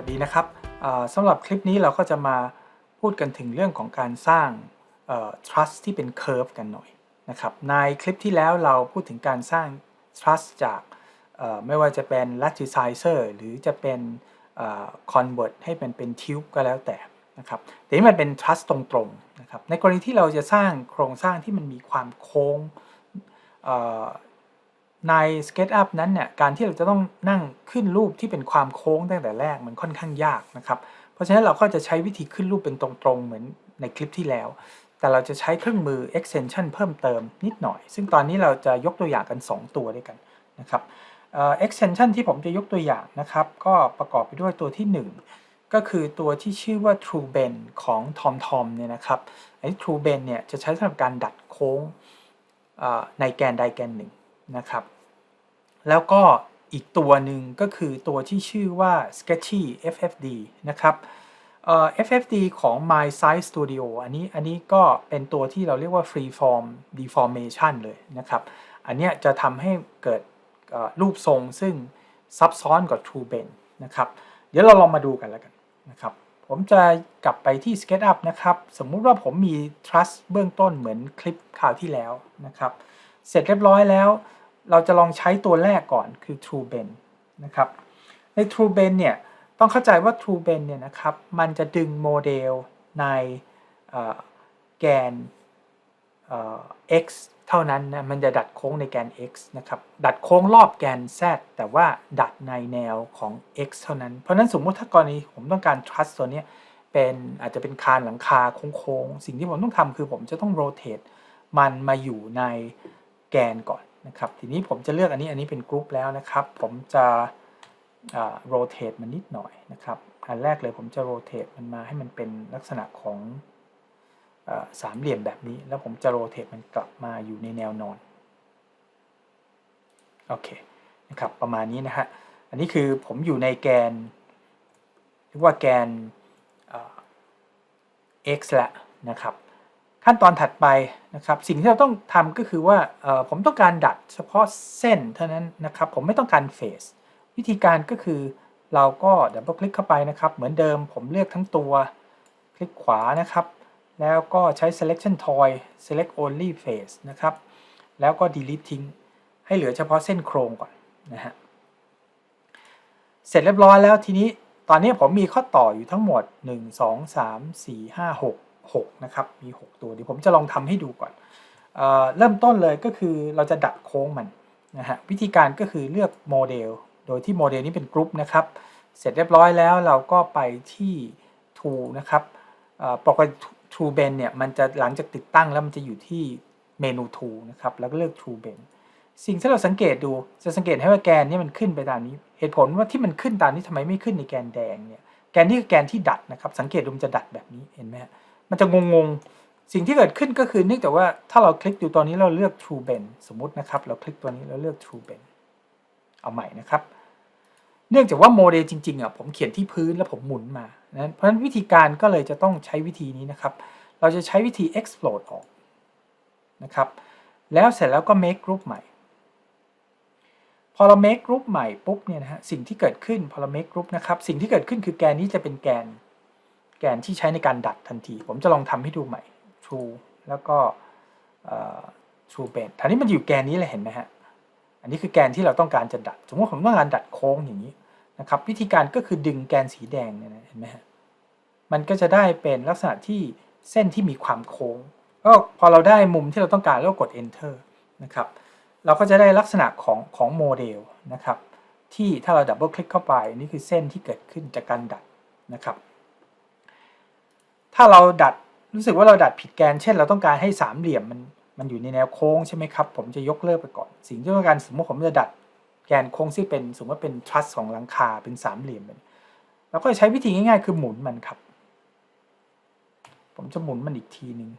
วัสดีนะครับสำหรับคลิปนี้เราก็จะมาพูดกันถึงเรื่องของการสร้าง trust ที่เป็น curve กันหน่อยนะครับในคลิปที่แล้วเราพูดถึงการสร้าง trust จากไม่ว่าจะเป็น latticer หรือจะเป็นเอ่อ convert ให้มันเป็น tube ก็แล้วแต่นะครับแต่นี่มันเป็น trust ตรงๆนะครับในกรณีที่เราจะสร้างโครงสร้างที่มันมีความโค้ง ใน SketchUp นั้นเนี่ยการที่เราจะต้องนั่งขึ้นรูปที่เป็นความโค้งตั้งแต่แรกมันค่อนข้างยากนะครับ เพราะฉะนั้นเราก็จะใช้วิธีขึ้นรูปเป็นตรงๆ เหมือนในคลิปที่แล้ว แต่เราจะใช้เครื่องมือ extension เพิ่มเติมนิดหน่อย ซึ่งตอนนี้เราจะยกตัวอย่างกัน 2 ตัวด้วยกันนะครับ extension ที่ผมจะยกตัวอย่างนะครับ ก็ประกอบไปด้วยตัวที่ 1 ก็คือตัวที่ชื่อว่า True Bend ของ TomTom เนี่ยนะครับไอ้ True Bend เนี่ยจะใช้สำหรับการดัดโค้งในแกนใดแกนหนึ่ง นะครับ แล้วก็อีกตัวหนึ่งก็คือตัวที่ชื่อว่า Sketchy FFD นะครับเอ่อ FFD ของ My Size Studio อันนี้อันนี้ก็เป็นตัวที่เราเรียกว่า Freeform Deformation เลยนะครับ อันนี้จะทำให้เกิดรูปทรงซึ่งซับซ้อนกว่า True Bend นะครับ เดี๋ยวเราลองมาดูกันแล้วกันนะครับ ผมจะกลับไปที่ SketchUp นะครับ สมมุติว่าผมมี Truss เบื้องต้นเหมือนคลิปข่าวที่แล้วนะครับ เสร็จเรียบร้อยแล้ว เราจะลองใช้ตัวแรกก่อนคือ True Bend นะครับ ใน True Bend เนี่ย ต้องเข้าใจว่า True Bend เนี่ยนะครับ มันจะดึงโมเดลในแกน x เท่านั้นนะมันจะดัดโค้งในแกน x นะครับ ดัดโค้งรอบแกน z แต่ว่าดัดในแนวของ x เท่านั้น เพราะนั้นสมมติถ้ากรณีผมต้องการ trust ตัวนี้เป็นอาจจะเป็นคานหลังคาโค้งๆ สิ่งที่ผมต้องทำคือผมจะต้อง rotate มันมาอยู่ในแกนก่อน นะครับทีนี้ผมจะเลือกอันนี้อันนี้เป็นกรุ๊ปแล้วนะครับ ผมจะอ่า rotate มันนิดหน่อยนะครับอันแรกเลยผมจะ rotate มันมาให้มันเป็นลักษณะของอสามเหลี่ยมแบบนี้ แล้วผมจะ rotate มันกลับมาอยู่ในแนวนอนโอเคนะครับประมาณนี้นะฮะอันนี้คือผมอยู่ในแกนเรียกว่าแกน x ละนะครับ ขั้นตอนถัดไปนะครับ สิ่งที่เราต้องทำก็คือว่าผมต้องการดัดเฉพาะเส้นเท่านั้นนะครับ ผมไม่ต้องการเฟสวิธีการก็คือเราก็ดับเบิลคลิกเข้าไปนะครับ เหมือนเดิมผมเลือกทั้งตัวคลิกขวานะครับ แล้วก็ใช้ selection toy select only face นะครับ แล้วก็ delete ทิ้ง ให้เหลือเฉพาะเส้นโครงก่อนนะฮะ เสร็จเรียบร้อยแล้วทีนี้ ตอนนี้ผมมีข้อต่ออยู่ทั้งหมด 1 2 3 4 5 6 6 นะครับ มี 6 ตัวเดี๋ยวผมจะลองทำให้ดูก่อนเอเริ่มต้นเลยก็คือเราจะดัดโค้งมันนะฮะวิธีการก็คือเลือกโมเดล โดยที่โมเดลนี้เป็นกรุ๊ปนะครับ เสร็จเรียบร้อยแล้วเราก็ไปที่ tool นะครับปกติ True Bend เนี่ยมันจะหลังจากติดตั้งแล้วมันจะอยู่ที่เมนู tool นะครับ แล้วก็เลือก True Bend สิ่งที่เราสังเกตดูจะสังเกตให้ว่าแกนนี้มันขึ้นไปตามนี้ เหตุผลว่าที่มันขึ้นตามนี้ทำไมไม่ขึ้นในแกนแดงเนี่ยแกนนี้คือแกนที่ดัดนะครับ สังเกตดูมันจะดัดแบบนี้เห็นไหมฮะ มันจะงงๆ สิ่งที่เกิดขึ้นก็คือเนื่องจากว่าถ้าเราคลิกดูตอนนี้เราเลือก True Bend สมมตินะครับ เราคลิกตัวนี้แล้วเลือก True Bend เอาใหม่นะครับ เนื่องจากว่าโมเดลจริงๆอะผมเขียนที่พื้นแล้วผมหมุนมานะเพราะฉะนั้นวิธีการก็เลยจะต้องใช้วิธีนี้นะครับ เราจะใช้วิธี explode ออกนะครับ แล้วเสร็จแล้วก็ make group ใหม่ พอเรา make group ใหม่ปุ๊บเนี่ยนะฮะสิ่งที่เกิดขึ้นพอเรา make group นะครับ สิ่งที่เกิดขึ้นคือแกนนี้จะเป็นแกน แกนที่ใช้ในการดัดทันที ผมจะลองทำให้ดูใหม่ true แล้วก็ true bend ทีนี้มันอยู่แกนนี้เลยเห็นไหมฮะ อันนี้คือแกนที่เราต้องการจะดัด สมมติผมต้องการดัดโค้งอย่างนี้นะครับวิธีการก็คือดึงแกนสีแดงเนี่ยนะเห็นไหมฮะมันก็จะได้เป็นลักษณะที่เส้นที่มีความโค้งก็พอเราได้มุมที่เราต้องการแล้วกด enter นะครับเราก็จะได้ลักษณะของของโมเดลนะครับที่ถ้าเราดับเบิลคลิกเข้าไปนี่คือเส้นที่เกิดขึ้นจากการดัดนะครับ ถ้าเราดัดรู้สึกว่าเราดัดผิดแกน เช่น เราต้องการให้สามเหลี่ยมมันมันอยู่ในแนวโค้งใช่ไหมครับ ผมจะยกเลิกไปก่อน สิ่งที่ต้องการสมมติผมจะดัดแกนโค้งที่เป็นสมมติว่าเป็นทรัสของหลังคาเป็นสามเหลี่ยมเลยเราก็ใช้วิธีง่ายๆ คือหมุนมันครับ ผมจะหมุนมันอีกทีหนึ่ง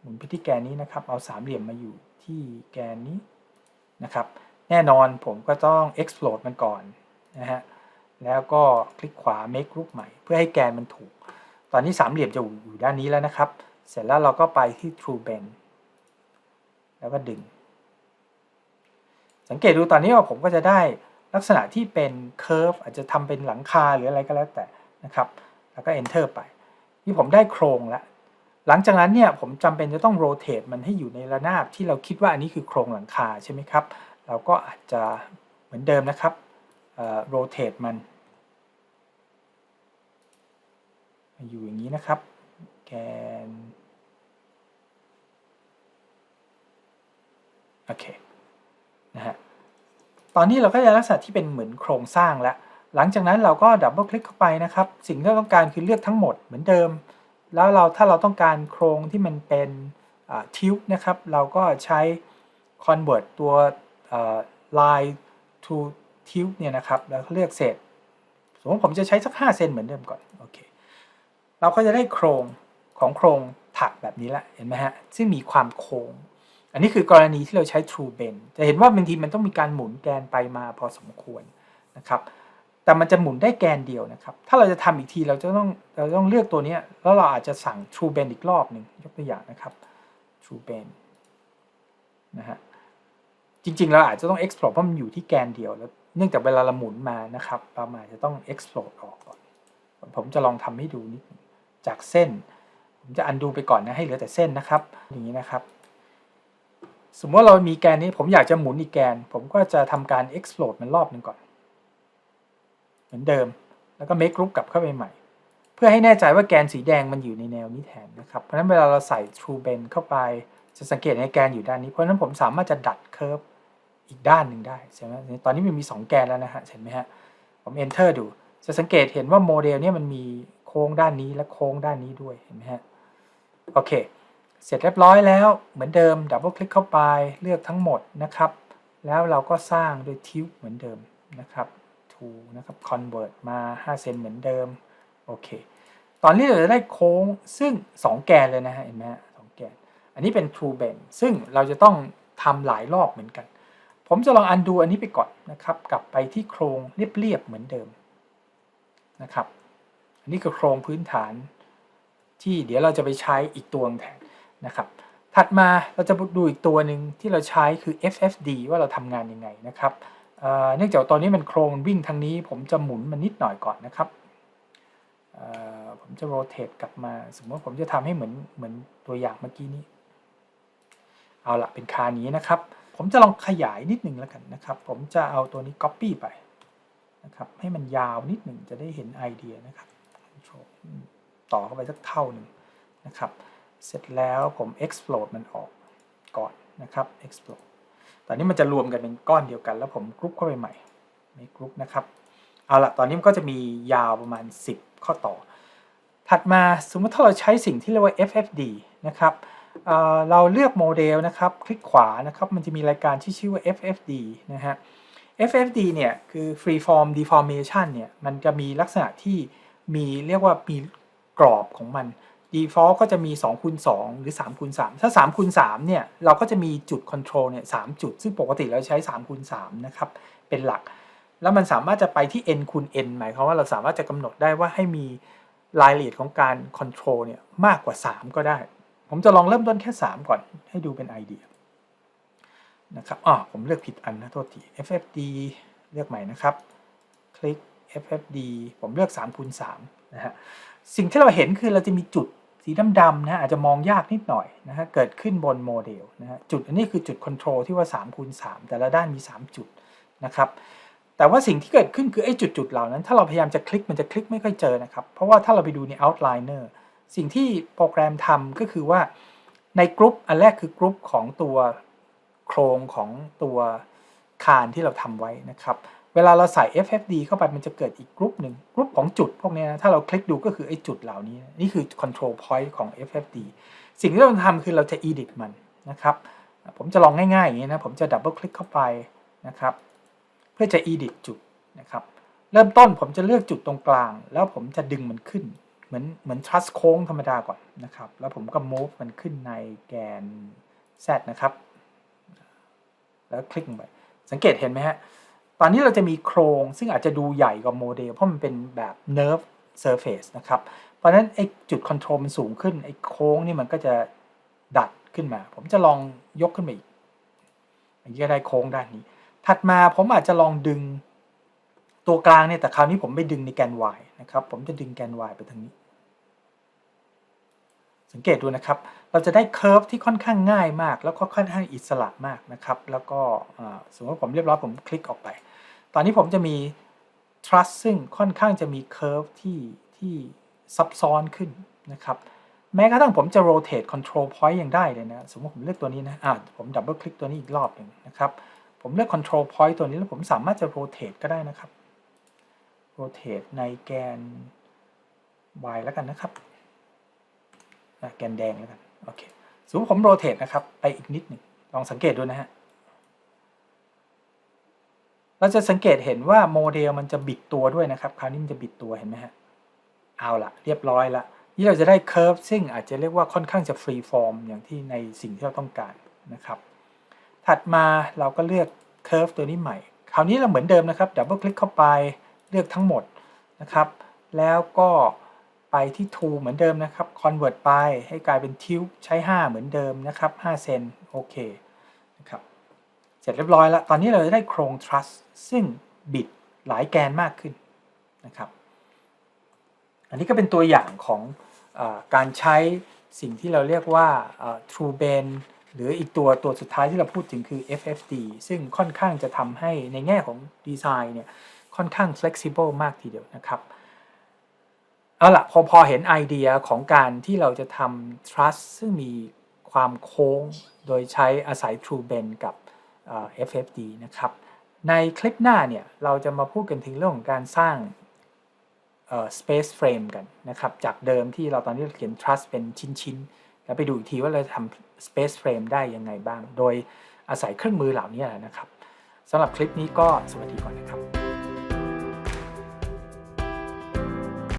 หมุนไปที่แกนนี้นะครับ เอาสามเหลี่ยมมาอยู่ที่แกนนี้นะครับ แน่นอนผมก็ต้อง explode มันก่อนนะฮะแล้วก็คลิกขวา make group ใหม่ เพื่อให้แกนมันถูก ตอนนี้สามเหลี่ยมจะอยู่ด้านนี้แล้วนะครับ เสร็จแล้วเราก็ไปที่ true bend แล้วก็ดึง สังเกตดูตอนนี้ว่าผมก็จะได้ลักษณะที่เป็นเคอร์ฟอาจจะทำเป็นหลังคาหรืออะไรก็แล้วแต่นะครับ แล้วก็ enter ไป นี่ผมได้โครงแล้ว หลังจากนั้นเนี่ยผมจำเป็นจะต้องโรเต e มันให้อยู่ในระนาบที่เราคิดว่าอันนี้คือโครงหลังคาใช่ไหมครับ เราก็อาจจะเหมือนเดิมนะครับโรเต e มัน อยู่อย่างนี้นะครับ แกน โอเค นะฮะ ตอนนี้เราก็จะลักษณะที่เป็นเหมือนโครงสร้างแล้ว หลังจากนั้นเราก็ดับเบิลคลิกเข้าไปนะครับ สิ่งที่เราต้องการคือเลือกทั้งหมดเหมือนเดิม แล้วเราถ้าเราต้องการโครงที่มันเป็นทิวนะครับ เราก็ใช้ convert ตัว line to tilt เนี่ยนะครับ แล้วเลือกเศษสมมติผมจะใช้สัก 5 เซนเหมือนเดิมก่อน โอเค เราก็จะได้โครงของโครงถักแบบนี้ละเห็นไหมฮะ ซึ่งมีความโค้ง อันนี้คือกรณีที่เราใช้ true bend จะเห็นว่าบางทีมันต้องมีการหมุนแกนไปมาพอสมควรนะครับ แต่มันจะหมุนได้แกนเดียวนะครับ ถ้าเราจะทำอีกทีเราจะต้องเราต้องเลือกตัวนี้แล้วเราอาจจะสั่ง true bend อีกรอบหนึ่งยกตัวอย่างนะครับ true bend นะฮะจริงๆ เราอาจจะต้อง explode เพราะมันอยู่ที่แกนเดียวแล้ว เนื่องจากเวลาเราหมุนมานะครับเราอาจจะต้อง explode ออกก่อน ผมจะลองทำให้ดูนิดนึง จากเส้น ผมจะอันดูไปก่อนนะให้เหลือแต่เส้นนะครับอย่างนี้นะครับ สมมติว่าเรามีแกนนี้ผมอยากจะหมุนอีกแกน ผมก็จะทำการ explode มันรอบหนึ่งก่อน เหมือนเดิมแล้วก็ make group กลับเข้าไปใหม่ เพื่อให้แน่ใจว่าแกนสีแดงมันอยู่ในแนวนี้แทนนะครับ เพราะฉะนั้นเวลาเราใส่ true bend เข้าไปจะสังเกตในแกนอยู่ด้านนี้ เพราะฉะนั้นผมสามารถจะดัดเคอร์ฟอีกด้านหนึ่งได้ใช่ไหมตอนนี้มันมี 2 แกนแล้วนะฮะเห็นไหมฮะผม enter ดู จะสังเกตเห็นว่าโมเดลนี้มันมี ค้งด้านนี้และโค้งด้านนี้ด้วยเห็นไหมฮะโอเค เสร็จเรียบร้อยแล้วเหมือนเดิมดับเบิลคลิกเข้าไปเลือกทั้งหมดนะครับ แล้วเราก็สร้างโดยทิวเหมือนเดิมนะครับ to นะครับ convert มา5เซนเหมือนเดิมโอเคตอนนี้เราจะได้โค้งซึ่ง 2 แกนเลยนะฮะเห็นไหมสองแกน อันนี้เป็น true bend ซึ่งเราจะต้องทำหลายรอบเหมือนกัน ผมจะลองอันดูอันนี้ไปก่อนนะครับ กลับไปที่โครงเรียบๆเหมือนเดิมนะครับ นนี้คือโครงพื้นฐาน ที่เดี๋ยวเราจะไปใช้อีกตัวแทนนะครับ ถัดมาเราจะดูอีกตัวหนึ่งที่เราใช้คือ FFD ว่าเราทำงานยังไงนะครับเนื่องจากตอนนี้มันโครงวิ่งทางนี้ ผมจะหมุนมันนิดหน่อยก่อนนะครับผมจะโรเตทกลับมา สมมติผมจะทำให้เหมือนเหมือนตัวอย่างเมื่อกี้นี้ เอาละเป็นคานี้นะครับ ผมจะลองขยายนิดหนึ่งแล้วกันนะครับ ผมจะเอาตัวนี้ Copy ไปนะครับ ให้มันยาวนิดหนึ่งจะได้เห็นไอเดียนะครับ ต่อเข้าไปสักเท่าหนึ่งนะครับ เสร็จแล้วผม explode มันออกก่อนนะครับ explode ตอนนี้มันจะรวมกันเป็นก้อนเดียวกัน แล้วผมกรุ๊ปเข้าไปใหม่ในกรุ๊ปนะครับ เอาละตอนนี้มันก็จะมียาวประมาณ 10 ข้อต่อ ถัดมาสมมติถ้าเราใช้สิ่งที่เรียกว่า FFD นะครับเเราเลือกโมเดลนะครับ คลิกขวานะครับ มันจะมีรายการที่ชื่อว่า FFD นะฮะ FFD เนี่ยคือ Freeform Deformation เนี่ย มันจะมีลักษณะที่ มีเรียกว่ามีกรอบของมัน default ก็จะมี2คูณ2หรือ3คูณ3ถ้า3คูณ3เนี่ยเราก็จะมีจุด control เนี่ย3จุด ซึ่งปกติเราใช้3คูณ3นะครับ เป็นหลัก แล้วมันสามารถจะไปที่ n คูณ n หมายความว่าเราสามารถจะกำหนดได้ว่าให้มีรายละเอียดของการ control เนี่ยมากกว่า 3 ก็ได้ ผมจะลองเริ่มต้นแค่ 3 ก่อนให้ดูเป็นไอเดียนะครับอ๋อผมเลือกผิดอันนะโทษที FFD เลือกใหม่นะครับ คลิก FFD ผมเลือก3คูณ3นะฮะสิ่งที่เราเห็นคือเราจะมีจุดสีดำๆนะอาจจะมองยากนิดหน่อยนะฮะเกิดขึ้นบนโมเดลนะฮะจุดอันนี้คือจุดคอนโทรลที่ว่า3คูณ3แต่ละด้านมี 3 จุดนะครับแต่ว่าสิ่งที่เกิดขึ้นคือไอ้จุดๆเหล่านั้น ถ้าเราพยายามจะคลิกมันจะคลิกไม่ค่อยเจอนะครับ เพราะว่าถ้าเราไปดูใน outliner สิ่งที่โปรแกรมทำก็คือว่าในกรุ๊ปอันแรกคือกรุ๊ปของตัวโครงของตัวคานที่เราทำไว้นะครับ เวลาเราใส่ FFD เข้าไปมันจะเกิดอีกกรุ๊ปหนึ่งกรุ๊ปของจุดพวกนี้นะถ้าเราคลิกดูก็คือไอ้จุดเหล่านี้ นี่คือ control point ของ FFD สิ่งที่เราทำคือเราจะ edit มันนะครับ ผมจะลองง่ายๆอย่างนี้นะ ผมจะดับเบิลคลิกเข้าไปนะครับ เพื่อจะ edit จุดนะครับ เริ่มต้นผมจะเลือกจุดตรงกลาง แล้วผมจะดึงมันขึ้น เหมือนเหมือน trust โค้งธรรมดาก่อนนะครับ แล้วผมก็ move มันขึ้นในแกน z นะครับ แล้วคลิกไปสังเกตเห็นไหมฮะ ตอนนี้เราจะมีโครงซึ่งอาจจะดูใหญ่กว่าโมเดล เพราะมันเป็นแบบ nerve surface นะครับ เพราะฉะนั้นไอ้จุดคอนโทรลมันสูงขึ้นไอ้โค้งนี่มันก็จะดัดขึ้นมา ผมจะลองยกขึ้นมาอีกอย่างนี้ก็ได้โค้งด้านนี้ ถัดมาผมอาจจะลองดึงตัวกลางเนี่ยแต่คราวนี้ผมไปดึงในแกน y นะครับ ผมจะดึงแกน y ไปทางนี้ สังเกตดูนะครับ เราจะได้เคอร์ฟที่ค่อนข้างง่ายมาก แล้วก็ค่อนข้างอิสระมากนะครับ แล้วก็สมมติว่าผมเรียบร้อยผมคลิกออกไป ตอนนี้ผมจะมี trust ซึ่งค่อนข้างจะมีเคอร์ฟที่ที่ซับซ้อนขึ้นนะครับ แม้กระทั่งผมจะ rotate control point ยังได้เลยนะ สมมติผมเลือกตัวนี้นะอ่าผมดับเบิลคลิกตัวนี้อีกรอบหนึ่งนะครับ ผมเลือก control point ตัวนี้แล้วผมสามารถจะ rotate ก็ได้นะครับ rotate ในแกน y แล้วกันนะครับ แกนแดงแล้วกัน โอเค สมมติผม rotate นะครับ ไปอีกนิดหนึ่งลองสังเกตดูนะฮะ เราจะสังเกตเห็นว่าโมเดลมันจะบิดตัวด้วยนะครับ คราวนี้มันจะบิดตัวเห็นไหมฮะ เอาละเรียบร้อยละนี่เราจะได้เคอร์ฟซึ่งอาจจะเรียกว่าค่อนข้างจะฟรีฟอร์มอย่างที่ในสิ่งที่เราต้องการนะครับ ถัดมาเราก็เลือกเคอร์ฟตัวนี้ใหม่ คราวนี้เราเหมือนเดิมนะครับดับเบิลคลิกเข้าไปเลือกทั้งหมดนะครับ แล้วก็ไปที่ tool เหมือนเดิมนะครับ convert ไปให้กลายเป็น tilt ใช้ 5 เหมือนเดิมนะครับ5เซนโอเค สร็จเรียบร้อยแล้ว ตอนนี้เราจะได้โครง truss ซึ่งบิดหลายแกนมากขึ้นนะครับ อันนี้ก็เป็นตัวอย่างของอการใช้สิ่งที่เราเรียกว่า True Bend หรืออีกตัวตัวสุดท้ายที่เราพูดถึงคือ FFD ซึ่งค่อนข้างจะทำให้ในแง่ของดีไซน์เนี่ยค่อนข้าง flexible มากทีเดียวนะครับ เอาละพอพอเห็นไอเดียของการที่เราจะทำ truss ซึ่งมีความโค้งโดยใช้อาศัย True Bend กับ FFD นะครับ ในคลิปหน้าเนี่ย เราจะมาพูดกันถึงเรื่องของการสร้างเออ space frame กันนะครับ จากเดิมที่เราตอนนี้เราเขียน trust เป็นชิ้นๆ แล้วไปดูอีกทีว่าเราจะทำ space frame ได้ยังไงบ้าง โดยอาศัยเครื่องมือเหล่านี้นะครับสำหรับคลิปนี้ก็สวัสดีก่อนนะครับ